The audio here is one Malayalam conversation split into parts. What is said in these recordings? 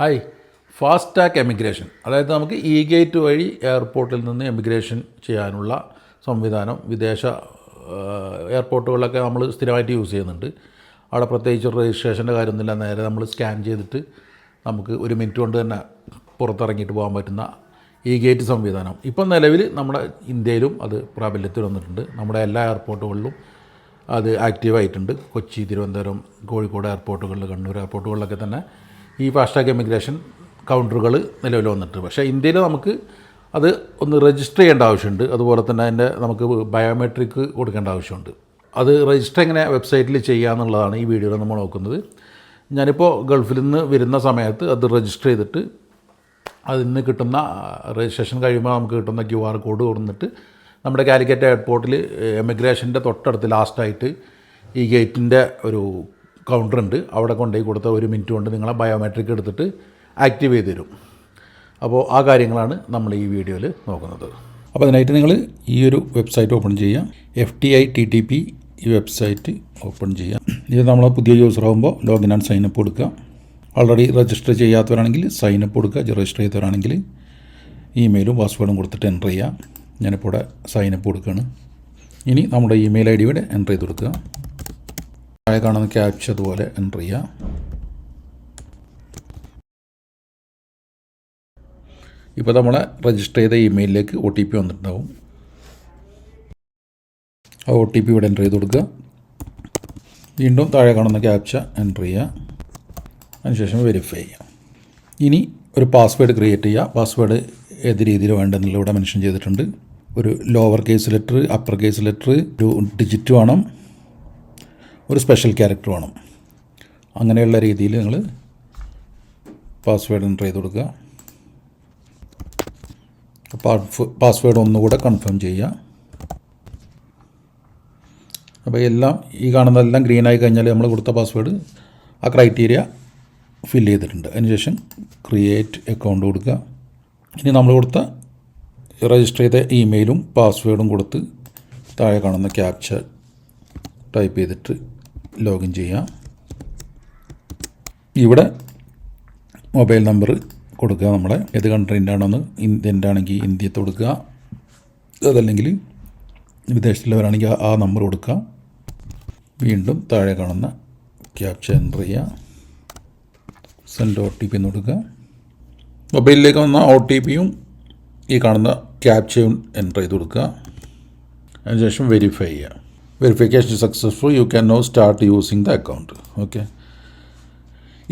ഹായ്. Fast tag emigration. അതായത് നമുക്ക് ഇ ഗേറ്റ് വഴി എയർപോർട്ടിൽ നിന്ന് എമിഗ്രേഷൻ ചെയ്യാനുള്ള സംവിധാനം വിദേശ എയർപോർട്ടുകളിലൊക്കെ നമ്മൾ സ്ഥിരമായിട്ട് യൂസ് ചെയ്യുന്നുണ്ട്. അവിടെ പ്രത്യേകിച്ച് രജിസ്ട്രേഷന്റെ കാര്യമൊന്നുമില്ല. നേരെ നമ്മൾ സ്കാൻ ചെയ്തിട്ട് നമുക്ക് ഒരു മിനിറ്റ് കൊണ്ട് തന്നെ പുറത്തിറങ്ങിയിട്ട് പോകാൻ പറ്റുന്ന ഇ ഗേറ്റ് സംവിധാനം. ഇപ്പം നിലവിൽ നമ്മുടെ ഇന്ത്യയിലും അത് പ്രാബല്യത്തിൽ വന്നിട്ടുണ്ട്. നമ്മുടെ എല്ലാ എയർപോർട്ടുകളിലും അത് ആക്റ്റീവായിട്ടുണ്ട്. കൊച്ചി തിരുവനന്തപുരം കോഴിക്കോട് എയർപോർട്ടുകളിൽ കണ്ണൂർ എയർപോർട്ടുകളിലൊക്കെ തന്നെ ഈ ഫാസ്റ്റാഗ് എമിഗ്രേഷൻ കൗണ്ടറുകൾ നിലവിൽ വന്നിട്ട്. പക്ഷേ ഇന്ത്യയിൽ നമുക്ക് അത് ഒന്ന് രജിസ്റ്റർ ചെയ്യേണ്ട ആവശ്യമുണ്ട്. അതുപോലെ തന്നെ അതിന്റെ നമുക്ക് ബയോമെട്രിക് കൊടുക്കേണ്ട ആവശ്യമുണ്ട്. അത് രജിസ്റ്റർ എങ്ങനെ വെബ്സൈറ്റിൽ ചെയ്യുക എന്നുള്ളതാണ് ഈ വീഡിയോയിൽ നമ്മൾ നോക്കുന്നത്. ഞാനിപ്പോൾ ഗൾഫിൽ നിന്ന് വരുന്ന സമയത്ത് അത് രജിസ്റ്റർ ചെയ്തിട്ട് അതിൽ നിന്ന് കിട്ടുന്ന രജിസ്ട്രേഷൻ കഴിയുമ്പോൾ നമുക്ക് കിട്ടുന്ന ക്യു ആർ കോഡ് കൊടുത്തിട്ട് നമ്മുടെ കാലിക്കറ്റ് എയർപോർട്ടിൽ എമിഗ്രേഷന്റെ തൊട്ടടുത്ത് ലാസ്റ്റായിട്ട് ഈ ഗേറ്റിന്റെ ഒരു കൗണ്ടർ ഉണ്ട് അവിടെ കൊണ്ടുപോയി കൊടുത്ത ഒരു മിനിറ്റ് കൊണ്ട് നിങ്ങളെ ബയോമെട്രിക് എടുത്തിട്ട് ആക്റ്റീവ് ചെയ്ത് തരും. അപ്പോൾ ആ കാര്യങ്ങളാണ് നമ്മൾ ഈ വീഡിയോയിൽ നോക്കുന്നത്. അപ്പോൾ അതിനായിട്ട് നിങ്ങൾ ഈ ഒരു വെബ്സൈറ്റ് ഓപ്പൺ ചെയ്യുക. F T I T T P ഈ വെബ്സൈറ്റ് ഓപ്പൺ ചെയ്യുക. ഇത് നമ്മൾ പുതിയ യൂസർ ആകുമ്പോൾ ലോഗിൻ ആൻഡ് സൈനപ്പ് കൊടുക്കുക. ഓൾറെഡി രജിസ്റ്റർ ചെയ്യാത്തവരാണെങ്കിൽ സൈനപ്പ് കൊടുക്കുക. രജിസ്റ്റർ ചെയ്തവരാണെങ്കിൽ ഇമെയിലും പാസ്വേഡും കൊടുത്തിട്ട് എന്റർ ചെയ്യുക. ഞാനിപ്പോൾ ഇവിടെ സൈനപ്പ് കൊടുക്കുകയാണ്. ഇനി നമ്മുടെ ഇമെയിൽ ഐ ഇവിടെ എന്റർ ചെയ്ത് കൊടുക്കുക. താഴെ കാണുന്ന ക്യാപ്ച അതുപോലെ എന്റർ ചെയ്യുക ഇപ്പോൾ നമ്മൾ രജിസ്റ്റർ ചെയ്ത ഇമെയിലിലേക്ക് ഒ ടി പി വന്നിട്ടുണ്ടാവും. ആ ഒ ടി പി ഇവിടെ എന്റർ ചെയ്ത് കൊടുക്കുക. വീണ്ടും താഴെ കാണുന്ന ക്യാപ്ച എന്റർ ചെയ്യുക. അതിനുശേഷം വെരിഫൈ ചെയ്യുക ഇനി ഒരു പാസ്വേഡ് ക്രിയേറ്റ് ചെയ്യുക. പാസ്വേഡ് ഏത് രീതിയിൽ വേണ്ടെന്നുള്ള ഇവിടെ മെൻഷൻ ചെയ്തിട്ടുണ്ട്. ഒരു lower case letter upper case letter ഒരു ഡിജിറ്റ് വേണം. ഒരു സ്പെഷ്യൽ ക്യാരക്ടർ വേണം. അങ്ങനെയുള്ള രീതിയിൽ നിങ്ങൾ പാസ്വേഡ് എന്റർ ചെയ്ത് കൊടുക്കുക. പാസ്വേഡ് ഒന്നുകൂടെ കൺഫേം ചെയ്യുക. അപ്പോൾ എല്ലാം ഈ കാണുന്നതെല്ലാം ഗ്രീൻ ആയി കഴിഞ്ഞാൽ നമ്മൾ കൊടുത്ത പാസ്വേഡ് ആ ക്രൈറ്റീരിയ ഫിൽ ചെയ്തിട്ടുണ്ട്. അതിനുശേഷം ക്രിയേറ്റ് അക്കൗണ്ട് കൊടുക്കുക. ഇനി നമ്മൾ കൊടുത്ത രജിസ്റ്റർ ചെയ്ത ഇമെയിലും പാസ്വേഡും കൊടുത്ത് താഴെ കാണുന്ന ക്യാപ്ചർ ടൈപ്പ് ചെയ്തിട്ട് ലോഗിൻ ചെയ്യുക ഇവിടെ മൊബൈൽ നമ്പർ കൊടുക്കുക നമ്മളെ. ഏത് കൺട്രീന്റെ ആണെന്ന് ഇന്ത്യന്റെ ആണെങ്കിൽ ഇന്ത്യത്ത് കൊടുക്കുക. അതല്ലെങ്കിൽ വിദേശത്തുള്ളവരാണെങ്കിൽ ആ നമ്പർ കൊടുക്കുക. വീണ്ടും താഴെ കാണുന്ന ക്യാപ്ഷൻ എന്റർ ചെയ്യുക. സെൻഡ് ഒ ടി പി എന്ന് കൊടുക്കുക. മൊബൈലിലേക്ക് വന്ന ഒ ടി പിയും ഈ കാണുന്ന ക്യാപ്ചയും എന്റർ ചെയ്ത് കൊടുക്കുക. അതിനുശേഷം വെരിഫൈ ചെയ്യുക. Verification successful you can now start using the account okay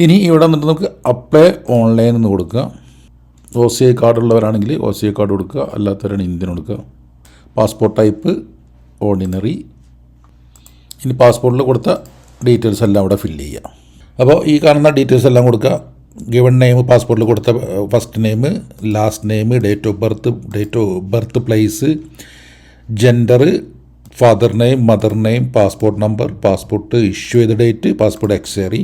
ഇനി ഇവിടെ വന്നിട്ട് നമുക്ക് അപ്ലൈ ഓൺലൈൻ എന്ന് കൊടുക്കുക. ഒ സി ഐ കാർഡ് ഉള്ളവരാണെങ്കിൽ ഒ സി ഐ കാർഡ് കൊടുക്കുക. അല്ലാത്തവരാണ് ഇന്ത്യൻ കൊടുക്കുക. പാസ്പോർട്ട് ടൈപ്പ് ഓർഡിനറി ഇനി പാസ്പോർട്ടിൽ കൊടുത്ത ഡീറ്റെയിൽസ് എല്ലാം അവിടെ ഫില്ല് ചെയ്യുക. അപ്പോൾ ഈ കാണുന്ന ഡീറ്റെയിൽസ് എല്ലാം കൊടുക്കുക. ഗിവൺ നെയിം പാസ്പോർട്ടിൽ കൊടുത്ത first name last name date of birth date of birth place gender father name mother name passport number passport issue ചെയ്ത date passport expiry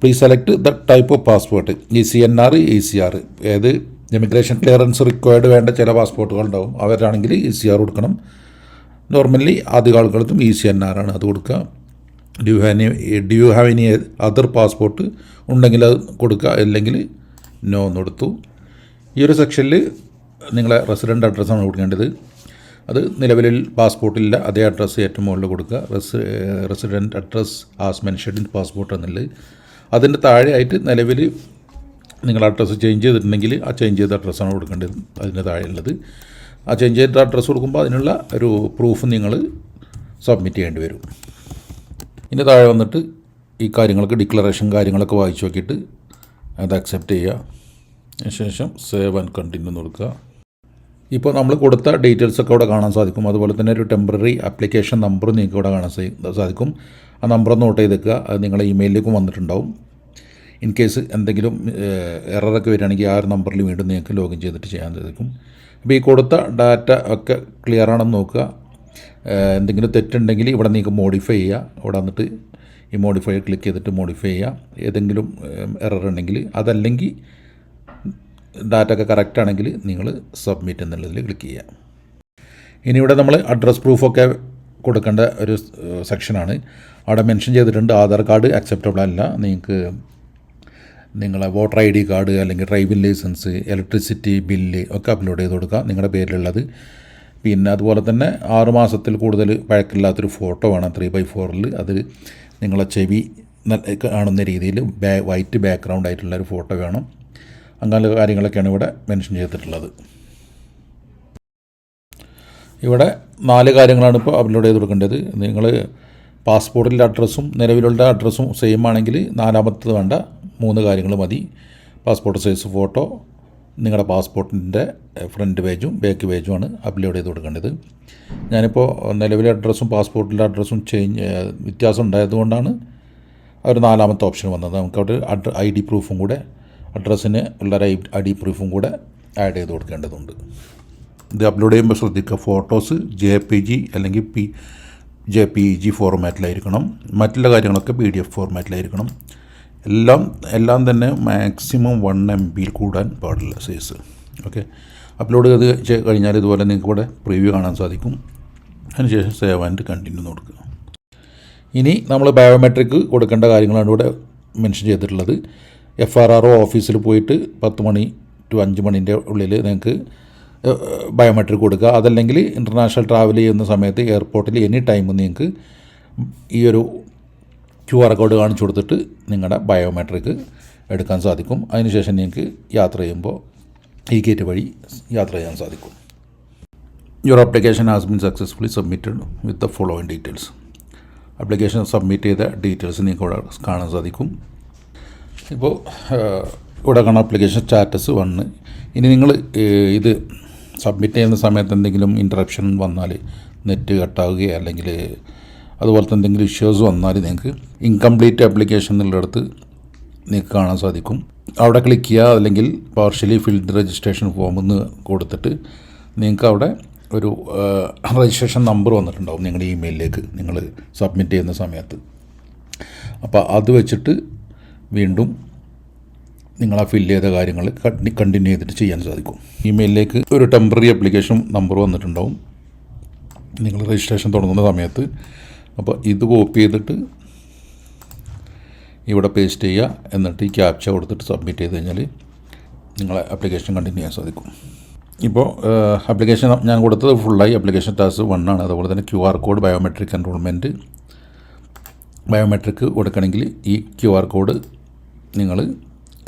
please select the type of passport E C N R E C R ഏത് ഇമിഗ്രേഷൻ ക്ലിയറൻസ് റിക്വയർഡ് വേണ്ട ചില പാസ്പോർട്ടുകൾ ഉണ്ടാവും. അവരാണെങ്കിൽ ഇ സി ആർ കൊടുക്കണം. നോർമലി ആദ്യ ആളുകൾക്കും ഇ സി എൻ ആർ ആണ് അത് കൊടുക്കുക. Do have do you have any other passport ഉണ്ടെങ്കിൽ അത് കൊടുക്കുക. അല്ലെങ്കിൽ നോ എന്ന് കൊടുത്തു. ഈ ഒരു സെക്ഷനിൽ നിങ്ങളെ റെസിഡന്റ് അഡ്രസ്സാണ് കൊടുക്കേണ്ടത്. അത് നിലവിൽ പാസ്പോർട്ടില്ല അതേ അഡ്രസ്സ് ഏറ്റവും മുകളിൽ കൊടുക്കുക. Res resident address as mentioned in passport എന്നുള്ളത് അതിന്റെ താഴെയായിട്ട് നിലവിൽ നിങ്ങൾ അഡ്രസ്സ് ചേഞ്ച് ചെയ്തിട്ടുണ്ടെങ്കിൽ ആ ചേഞ്ച് ചെയ്ത അഡ്രസ്സാണ് കൊടുക്കേണ്ടത് അതിന്റെ താഴെയുള്ളത് ആ ചേഞ്ച് ചെയ്ത അഡ്രസ്സ് കൊടുക്കുമ്പോൾ അതിനുള്ള ഒരു പ്രൂഫ് നിങ്ങൾ സബ്മിറ്റ് ചെയ്യേണ്ടി വരും. ഇതിന്റെ താഴെ വന്നിട്ട് ഈ കാര്യങ്ങൾക്ക് ഡിക്ലറേഷൻ കാര്യങ്ങളൊക്കെ വായിച്ചു നോക്കിയിട്ട് അത് അക്സെപ്റ്റ് ചെയ്യുക. അതിനുശേഷം സേവ് ആൻഡ് കണ്ടിന്യൂ കൊടുക്കുക. ഇപ്പോൾ നമ്മൾ കൊടുത്ത ഡീറ്റെയിൽസ് ഒക്കെ അവിടെ കാണാൻ സാധിക്കും. അതുപോലെ തന്നെ ഒരു ടെമ്പററി ആപ്ലിക്കേഷൻ നമ്പർ നിങ്ങൾക്ക് ഇവിടെ കാണാൻ സാധിക്കും. ആ നമ്പർ നോട്ട് ചെയ്തേക്കുക. അത് നിങ്ങളുടെ ഇമെയിലിലേക്കും വന്നിട്ടുണ്ടാവും. ഇൻ കേസ് എന്തെങ്കിലും എററൊക്കെ വരികയാണെങ്കിൽ ആ ഒരു നമ്പറിൽ വീണ്ടും നിങ്ങൾക്ക് ലോഗിൻ ചെയ്തിട്ട് ചെയ്യാൻ സാധിക്കും. അപ്പോൾ ഈ കൊടുത്ത ഡാറ്റ ഒക്കെ ക്ലിയർ ആണെന്ന് നോക്കുക. എന്തെങ്കിലും തെറ്റുണ്ടെങ്കിൽ ഇവിടെ നിങ്ങൾക്ക് മോഡിഫൈ ചെയ്യുക ഇവിടെ വന്നിട്ട് ഈ മോഡിഫൈ ക്ലിക്ക് ചെയ്തിട്ട് മോഡിഫൈ ചെയ്യുക ഏതെങ്കിലും എറർ ഉണ്ടെങ്കിൽ അതല്ലെങ്കിൽ ഡാറ്റ ഒക്കെ കറക്റ്റ് ആണെങ്കിൽ നിങ്ങൾ സബ്മിറ്റ് എന്നുള്ളതിൽ ക്ലിക്ക് ചെയ്യുക. ഇനി ഇവിടെ നമ്മൾ അഡ്രസ് പ്രൂഫൊക്കെ കൊടുക്കേണ്ട ഒരു സെക്ഷനാണ്. അവിടെ മെൻഷൻ ചെയ്തിട്ടുണ്ട് ആധാർ കാർഡ് അക്സെപ്റ്റബിൾ അല്ല. നിങ്ങൾക്ക് നിങ്ങളെ വോട്ടർ ഐ ഡി കാർഡ് അല്ലെങ്കിൽ ഡ്രൈവിംഗ് ലൈസൻസ് ഇലക്ട്രിസിറ്റി ബില്ല് ഒക്കെ അപ്ലോഡ് ചെയ്ത് കൊടുക്കുക. നിങ്ങളുടെ പേരിലുള്ളത്. പിന്നെ അതുപോലെ തന്നെ ആറ് മാസത്തിൽ കൂടുതൽ പഴക്കില്ലാത്തൊരു ഫോട്ടോ വേണം. ത്രീ ബൈ ഫോറിൽ അത് നിങ്ങളെ ചെവി കാണുന്ന രീതിയിൽ ബാ വൈറ്റ് ബാക്ക്ഗ്രൗണ്ട് ആയിട്ടുള്ള ഒരു ഫോട്ടോ വേണം. അങ്ങനെ കാര്യങ്ങളൊക്കെയാണ് ഇവിടെ മെൻഷൻ ചെയ്തിട്ടുള്ളത്. ഇവിടെ നാല് കാര്യങ്ങളാണ് ഇപ്പോൾ അപ്ലോഡ് ചെയ്ത് കൊടുക്കേണ്ടത്. നിങ്ങൾ പാസ്പോർട്ടിന്റെ അഡ്രസ്സും നിലവിലുള്ള അഡ്രസ്സും സെയിം ആണെങ്കിൽ നാലാമത്തത് വേണ്ട. മൂന്ന് കാര്യങ്ങൾ മതി. പാസ്പോർട്ട് സൈസ് ഫോട്ടോ നിങ്ങളുടെ പാസ്പോർട്ടിന്റെ ഫ്രണ്ട് പേജും ബാക്ക് പേജുമാണ് അപ്ലോഡ് ചെയ്ത് കൊടുക്കേണ്ടത്. ഞാനിപ്പോൾ നിലവിലെ അഡ്രസ്സും പാസ്പോർട്ടിന്റെ അഡ്രസ്സും ചേഞ്ച് വ്യത്യാസം ഉണ്ടായതുകൊണ്ടാണ് ഒരു നാലാമത്തെ ഓപ്ഷൻ വന്നത്. നമുക്ക് അവിടെ അഡ് ഐ ഡി പ്രൂഫും കൂടെ അഡ്രസ്സിന് ഉള്ള ഐ പ്രൂഫും കൂടെ ആഡ് ചെയ്ത് കൊടുക്കേണ്ടതുണ്ട്. ഇത് അപ്ലോഡ് ചെയ്യുമ്പോൾ ശ്രദ്ധിക്കുക ഫോട്ടോസ് ജെ പി ജി അല്ലെങ്കിൽ പി ജെ പി ജി ഫോർമാറ്റിലായിരിക്കണം മറ്റുള്ള കാര്യങ്ങളൊക്കെ പി ഡി എഫ് ഫോർമാറ്റിലായിരിക്കണം എല്ലാം എല്ലാം തന്നെ മാക്സിമം വൺ എം ബിയിൽ കൂടാൻ പാടില്ല സൈസ് ഓക്കെ അപ്ലോഡ് ചെയ്ത് കഴിഞ്ഞാൽ ഇതുപോലെ നിങ്ങൾക്ക് ഇവിടെ പ്രിവ്യൂ കാണാൻ സാധിക്കും. അതിനുശേഷം സേവ് ആൻഡ് കണ്ടിന്യൂ കൊടുക്കുക. ഇനി നമ്മൾ ബയോമെട്രിക് കൊടുക്കേണ്ട കാര്യങ്ങളാണ് ഇവിടെ മെൻഷൻ ചെയ്തിട്ടുള്ളത്. എഫ് ആർ ആർ ഒ ഓഫീസിൽ പോയിട്ട് പത്ത് മണി ടു അഞ്ച് മണിന്റെ ഉള്ളിൽ നിങ്ങൾക്ക് ബയോമെട്രിക് കൊടുക്കുക അതല്ലെങ്കിൽ ഇന്റർനാഷണൽ ട്രാവൽ ചെയ്യുന്ന സമയത്ത് എയർപോർട്ടിൽ എനി ടൈം നിങ്ങൾക്ക് ഈ ഒരു ക്യു ആർ കോഡ് കാണിച്ചു കൊടുത്തിട്ട് നിങ്ങളുടെ ബയോമെട്രിക് എടുക്കാൻ സാധിക്കും. അതിനുശേഷം നിങ്ങൾക്ക് യാത്ര ചെയ്യുമ്പോൾ ഈ ഗേറ്റ് വഴി യാത്ര ചെയ്യാൻ സാധിക്കും. Your application has been successfully submitted with the following details application submit ചെയ്ത ഡീറ്റെയിൽസ് നിങ്ങൾക്ക് കാണാൻ സാധിക്കും. ഇപ്പോൾ ഇവിടെ കാണാം ആപ്ലിക്കേഷൻ സ്റ്റാറ്റസ് വണ്ണ് ഇനി നിങ്ങൾ ഇത് സബ്മിറ്റ് ചെയ്യുന്ന സമയത്ത് എന്തെങ്കിലും ഇന്ററപ്ഷൻ വന്നാൽ നെറ്റ് കട്ടാവുകയോ അല്ലെങ്കിൽ അതുപോലത്തെ എന്തെങ്കിലും ഇഷ്യൂസ് വന്നാൽ നിങ്ങൾക്ക് ഇൻകംപ്ലീറ്റ് ആപ്ലിക്കേഷൻ എന്നുള്ളിടത്ത് നിങ്ങൾക്ക് കാണാൻ സാധിക്കും. അവിടെ ക്ലിക്ക് ചെയ്യുക അല്ലെങ്കിൽ പാർഷ്യലി ഫിൽഡ് രജിസ്ട്രേഷൻ ഫോം എന്ന് കൊടുത്തിട്ട് നിങ്ങൾക്ക് അവിടെ ഒരു രജിസ്ട്രേഷൻ നമ്പർ വന്നിട്ടുണ്ടാവും നിങ്ങളുടെ ഇമെയിലിലേക്ക് നിങ്ങൾ സബ്മിറ്റ് ചെയ്യുന്ന സമയത്ത്. അപ്പോൾ അത് വെച്ചിട്ട് വീണ്ടും നിങ്ങൾ ആ ഫില്ല് ചെയ്ത കാര്യങ്ങൾ കണ്ടിന്യൂ ചെയ്തിട്ട് ചെയ്യാൻ സാധിക്കും. ഇമെയിലിലേക്ക് ഒരു ടെമ്പററി അപ്ലിക്കേഷൻ നമ്പർ വന്നിട്ടുണ്ടാവും. നിങ്ങൾ രജിസ്ട്രേഷൻ തുടങ്ങുന്ന സമയത്ത് അപ്പോൾ ഇത് കോപ്പി ചെയ്തിട്ട് ഇവിടെ പേസ്റ്റ് ചെയ്യുക. എന്നിട്ട് ഈ ക്യാപ്ച കൊടുത്തിട്ട് സബ്മിറ്റ് ചെയ്ത് കഴിഞ്ഞാൽ നിങ്ങളെ അപ്ലിക്കേഷൻ കണ്ടിന്യൂ ചെയ്യാൻ സാധിക്കും. ഇപ്പോൾ അപ്ലിക്കേഷൻ ഞാൻ കൊടുത്തത് ഫുള്ളായി അപ്ലിക്കേഷൻ ടാസ് വൺ ആണ്. അതുപോലെ തന്നെ Q R code biometric enrolment biometric കൊടുക്കണമെങ്കിൽ ഈ ക്യു ആർ കോഡ് നിങ്ങൾ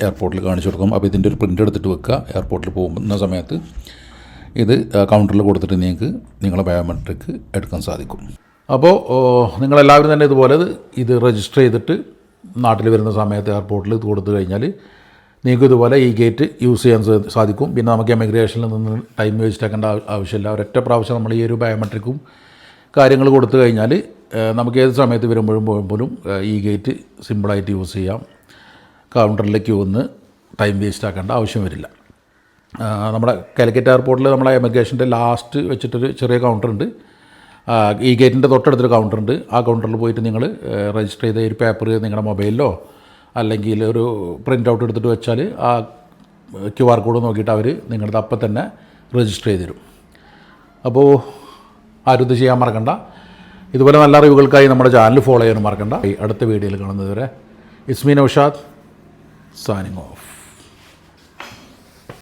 എയർപോർട്ടിൽ കാണിച്ചു കൊടുക്കും. അപ്പോൾ ഇതിന്റെ ഒരു പ്രിന്റ് എടുത്തിട്ട് വെക്കുക. എയർപോർട്ടിൽ പോകുന്ന സമയത്ത് ഇത് കൗണ്ടറിൽ കൊടുത്തിട്ട് നിങ്ങൾക്ക് നിങ്ങളെ ബയോമെട്രിക് എടുക്കാൻ സാധിക്കും. അപ്പോൾ നിങ്ങളെല്ലാവരും തന്നെ ഇതുപോലെ ഇത് രജിസ്റ്റർ ചെയ്തിട്ട് നാട്ടിൽ വരുന്ന സമയത്ത് എയർപോർട്ടിൽ ഇത് കൊടുത്തു കഴിഞ്ഞാൽ നിങ്ങൾക്ക് ഇതുപോലെ ഈ ഗേറ്റ് യൂസ് ചെയ്യാൻ സാധിക്കും. പിന്നെ നമുക്ക് എമിഗ്രേഷനിൽ നിന്ന് ടൈം വേസ്റ്റ് ആക്കേണ്ട ആവ- ആവശ്യമില്ല. ഒരൊറ്റ പ്രാവശ്യം നമ്മൾ ഈ ഒരു ബയോമെട്രിക്കും കാര്യങ്ങൾ കൊടുത്തു കഴിഞ്ഞാൽ നമുക്ക് ഏത് സമയത്ത് വരുമ്പോഴും പോകുമ്പോഴും ഈ ഗേറ്റ് സിമ്പിളായിട്ട് യൂസ് ചെയ്യാം. കൗണ്ടറിലേക്ക് വന്ന് ടൈം വേസ്റ്റ് ആക്കേണ്ട ആവശ്യം വരില്ല. നമ്മുടെ കാലിക്കറ്റ് എയർപോർട്ടിൽ നമ്മളെ എമിഗ്രേഷന്റെ ലാസ്റ്റ് വെച്ചിട്ടൊരു ചെറിയ കൗണ്ടറുണ്ട്. ഈ ഗേറ്റിന്റെ തൊട്ടടുത്തൊരു കൗണ്ടറുണ്ട്. ആ കൗണ്ടറിൽ പോയിട്ട് നിങ്ങൾ രജിസ്റ്റർ ചെയ്ത ഒരു പേപ്പർ നിങ്ങളുടെ മൊബൈലിലോ അല്ലെങ്കിൽ ഒരു പ്രിന്റ് ഔട്ട് എടുത്തിട്ട് വെച്ചാൽ ആ ക്യു ആർ കോഡ് നോക്കിയിട്ട് അവർ നിങ്ങളുടെ അപ്പം തന്നെ രജിസ്റ്റർ ചെയ്ത് തരും. അപ്പോൾ ആരും ഇത് ചെയ്യാൻ മറക്കണ്ട. ഇതുപോലെ നല്ല അറിവുകൾക്കായി നമ്മുടെ ചാനൽ ഫോളോ ചെയ്യാനും മറക്കണ്ട. അടുത്ത വീഡിയോയിൽ കാണുന്നതുവരെ ഇസ്മീൻ ഔഷാദ് signing off.